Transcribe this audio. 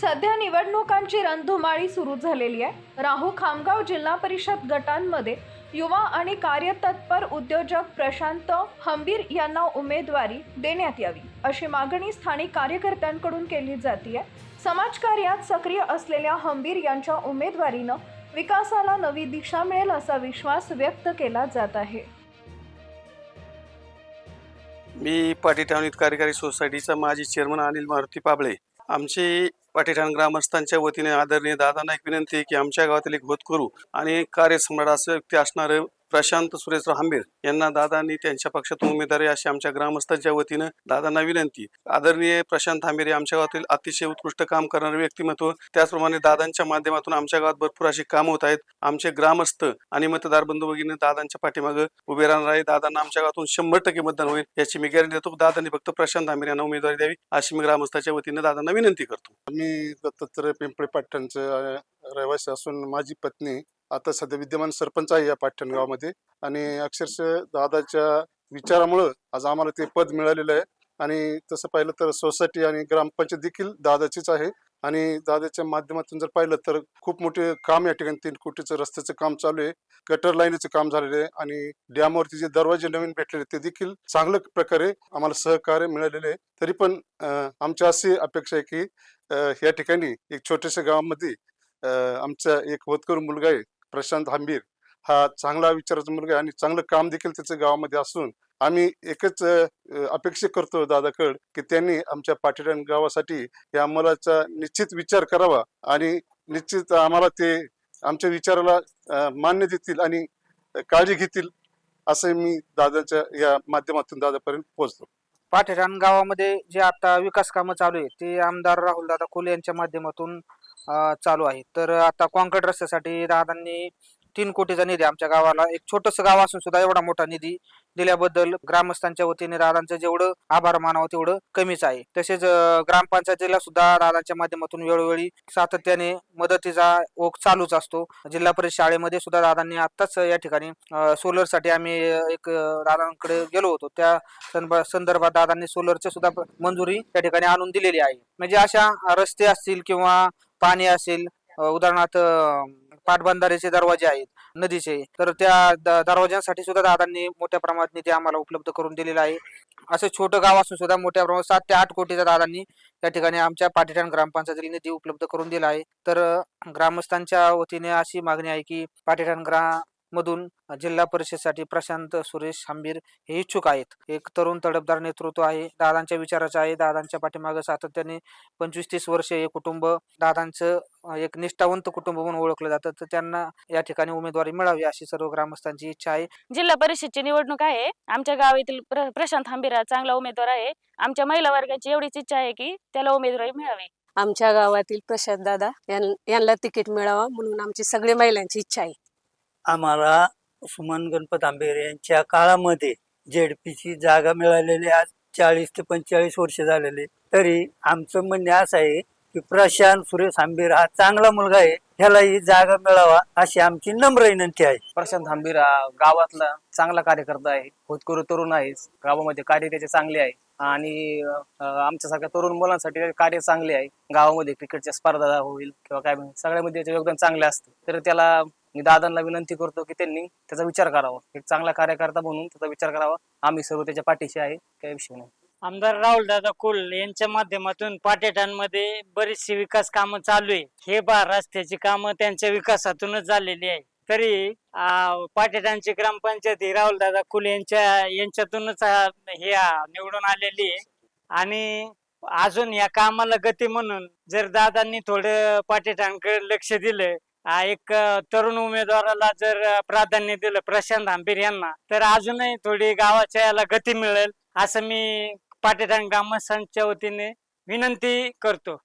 सध्या निवडणुकांची रणधुमाळी सुरू झालेली आहे. राहू खामगाव जिल्हा परिषद गटांमध्ये युवा आणि कार्यतत्पर उद्योजक प्रशांत हंबीर यांना उमेदवारी देण्यात यावी अशी मागणी स्थानिक कार्यकर्त्यांकडून केली जाते समाजकार्यात सक्रिय असलेल्या हंबीर यांच्या उमेदवारीनं विकासाला नवी दिशा मिळेल असा विश्वास व्यक्त केला जात आहे. मी पाटीठाण कार्यकारी सोसायटीचा माजी चेअरमन अनिल मारुती पाबळे. आमची पाठीठाण ग्रामस्थांच्या वतीने आदरणीय दादांना एक विनंती आहे की आमच्या गावातील एक होतकरू आणि कार्यसम्राट असं व्यक्ती असणारे प्रशांत सुरेशराव हांबीर यांना दादांनी त्यांच्या पक्षातून उमेदवारी अशी आमच्या ग्रामस्थांच्या वतीनं दादांना विनंती. आदरणीय प्रशांत हांबीर आमच्या गावातील अतिशय उत्कृष्ट काम करणारे व्यक्तिमत्व. त्याचप्रमाणे दादांच्या माध्यमातून आमच्या गावात भरपूर अशी कामं होत आहेत. आमचे ग्रामस्थ आणि मतदार बंधू भगिनी दादांच्या पाठीमागं उभे राहणार आहे दादांना आमच्या गावातून शंभर टक्के मतदान होईल याची मी गॅरंटी देतो. दादांनी फक्त प्रशांत हांबीर यांना उमेदवारी द्यावी अशी मी ग्रामस्थाच्या वतीनं दादांना विनंती करतो. मी दत्तात्रय पिंपळे पाटणचं रहिवासी असून माझी पत्नी आता सध्या विद्यमान सरपंच आहे या पाटण गावामध्ये आणि अक्षरशः दादाच्या विचारामुळं आज आम्हाला ते पद मिळालेलं आहे. आणि तसं पाहिलं तर सोसायटी आणि ग्रामपंचायत देखील दादाचीच आहे. आणि दादाच्या माध्यमातून जर पाहिलं तर खूप मोठे काम या ठिकाणी तीन कोटीचं रस्त्याचं काम चालू आहे. गटर लाईनीचं काम झालेलं आहे आणि डॅमवरती जे दरवाजे नवीन भेटलेले ते देखील चांगल्या प्रकारे आम्हाला सहकार्य मिळालेले आहे. तरी पण आमची अशी अपेक्षा आहे की या ठिकाणी एक छोट्याशा गावामध्ये आमचा एक होतकरू मुलगा आहे प्रशांत हांबीर हा चांगला विचाराचा मुलगा आहे आणि चांगलं काम देखील त्याचं गावामध्ये असून आम्ही एकच अपेक्षा करतो दादाकड की त्यांनी आमच्या पाटीदान गावासाठी या मुलाचा निश्चित विचार करावा आणि निश्चित आम्हाला ते आमच्या विचाराला मान्य देतील आणि काळजी घेतील असं मी दादाच्या या माध्यमातून दादापर्यंत पोहोचतो पाठेरान गावामध्ये जे आता विकास कामं चालू आहे ते आमदार राहुलदादा खोले यांच्या माध्यमातून चालू आहे तर आता कॉन्क्रीट रस्त्यासाठी दादांनी तीन कोटीचा निधी आमच्या गावाला. एक छोटस गाव असून सुद्धा एवढा मोठा निधी दिल्याबद्दल ग्रामस्थांच्या वतीने दादांचं जेवढं आभार मानावं तेवढं कमीच आहे. तसेच ग्रामपंचायतीला सुद्धा दादांच्या माध्यमातून वेळोवेळी सातत्याने मदतीचा ओघ चालूच असतो. जिल्हा परिषद शाळेमध्ये सुद्धा दादांनी आत्ताच या ठिकाणी सोलरसाठी आम्ही एक दादांकडे गेलो होतो. त्या संदर्भात दादांनी सोलरची सुद्धा मंजुरी त्या ठिकाणी आणून दिलेली आहे. म्हणजे अशा रस्ते असतील किंवा पाणी असेल उदाहरणार्थ पाटबंधारेचे दरवाजे आहेत नदीचे. तर त्या द- दरवाज्यांसाठी सुद्धा दादांनी मोठ्या प्रमाणात निधी आम्हाला उपलब्ध करून दिलेला आहे. असं छोटं गाव असून सुद्धा मोठ्या प्रमाणात सात ते आठ कोटीच्या दादांनी त्या ठिकाणी आमच्या पाटीठाण ग्रामपंचायतीला निधी उपलब्ध करून दिला आहे. तर ग्रामस्थांच्या वतीने अशी मागणी आहे की पाटीठाण ग्रा मधून जिल्हा परिषदसाठी प्रशांत सुरेश हांबीर हे इच्छुक आहेत. एक तरुण तडफदार नेतृत्व आहे. दादांच्या विचाराचं आहे. दादांच्या पाठीमागं सातत्याने पंचवीस तीस वर्ष हे कुटुंब दादांचं एक निष्ठावंत कुटुंब म्हणून ओळखलं जातं. तर त्यांना या ठिकाणी उमेदवारी मिळावी अशी सर्व ग्रामस्थांची इच्छा आहे. जिल्हा परिषदची निवडणूक आहे. आमच्या गावातील प्र प्रशांत हंबिरा चांगला उमेदवार आहे. आमच्या महिला वर्गाची एवढीच इच्छा आहे की त्याला उमेदवारी मिळावी. आमच्या गावातील प्रसाद दादा यांना तिकीट मिळावं म्हणून आमची सगळी महिलांची इच्छा आहे. आम्हाला सुमन गणपत आंबेरे यांच्या काळामध्ये जेडपीची जागा मिळालेली आज चाळीस ते पंचेचाळीस वर्ष झालेले. तरी आमचं म्हणणे असं आहे की प्रशांत सुरेश आंबेर हा चांगला मुलगा आहे. ह्याला ही जागा मिळावा अशी आमची नम्र विनंती आहे. प्रशांत हांबीर हा गावातला चांगला कार्यकर्ता आहे. होतकरू तरुण आहे. गावामध्ये कार्य त्याचे चांगले आहे. आणि अं, आमच्यासारख्या तरुण मुलांसाठी त्याचे कार्य चांगले आहे. गावामध्ये क्रिकेटच्या स्पर्धा होईल किंवा काय सगळ्यामध्ये त्याचे योगदान चांगले असते. तर त्याला मी दादांना विनंती करतो की त्यांनी त्याचा विचार करावा. एक चांगला कार्यकर्ता म्हणून त्याचा विचार करावा. आम्ही सर्व त्याच्या पाठीशी आहे काही विषय नाही. आमदार राहुल दादा कुल यांच्या माध्यमातून पाटेटांमध्ये बरीचशी विकास कामं चालू आहे. हे बा रस्त्याची कामं त्यांच्या विकासातूनच झालेली आहे. तरी आ, पाटेटांची ग्रामपंचायत ही राहुल दादा कुल यांच्या यांच्यातूनच हे निवडून आलेली आहे. आणि अजून या कामाला गती म्हणून जर दादांनी थोडं पाटेटांकडे लक्ष दिलं हा एक तरुण उमेदवाराला जर प्राधान्य दिलं प्रशांत आंबीर यांना तर अजूनही थोडी गावाच्या याला गती मिळेल असं मी पाटेटाण ग्रामस्थांच्या वतीने विनंती करतो.